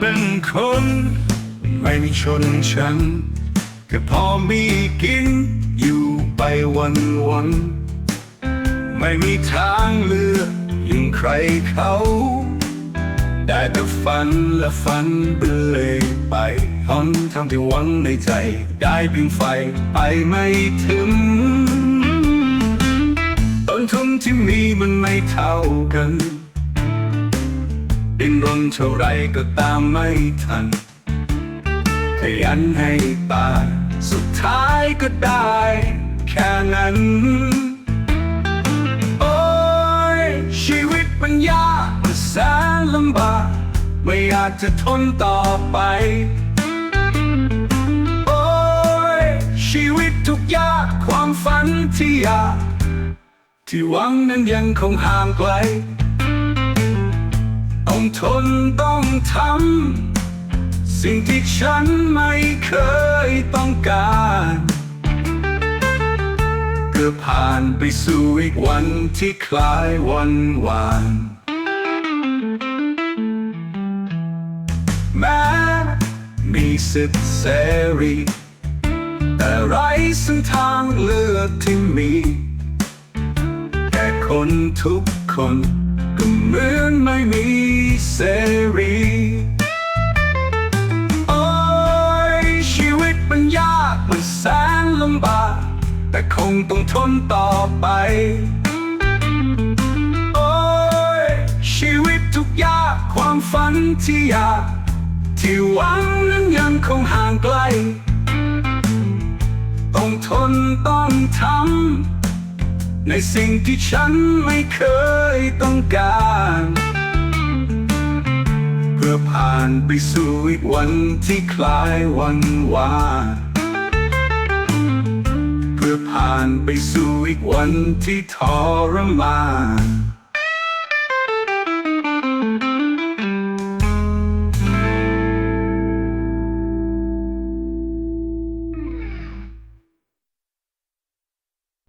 เป็นคน ไม่มีชนชั้นก็พอมีกินอยู่ไปวันวัน ไม่มีทางเลือกยิ่งใครเขา ได้แต่ฝันและฝันไปเลยไปหนทางที่หวังในใจ ได้เพียงไฟไปไม่ถึง ต้นทุนที่มีมันไม่เท่ากัน ดิ้นรนเท่าไรก็ตามไม่ทัน ขยันให้ตายสุดท้ายก็ได้ แค่นั้น โอ้ย ชีวิตมันยากมันแสนลำบาก ไม่อยากจะทนต่อไป โอ้ย ชีวิตทุกยากความฝันที่อยากที่หวังนั้นยังคงห่างไกล ทนต้องทำ สิ่งที่ฉันไม่เคยต้องการเกือบผ่านไปสู่อีกวันที่คล้ายวันวาน แม้มีสิทธิเสรีแต่ไรซึ่งทางเลือกที่มี แค่คนทุกคน ก็เหมือนไม่มีเสรีโอ้ยชีวิตมันยากมันแสนลำบาก แต่คงต้องทนต่อไปโอ้ยชีวิตทุกยากความฝันที่อยากที่หวังนั้นยังคงห่างไกล ต้องทนต้องทำ ในสิ่งที่ฉันไม่เคยต้องการ เพื่อผ่านไปสู่อีกวันที่คล้ายวันวานเพื่อผ่านไปสู่อีกวันที่ทรมาน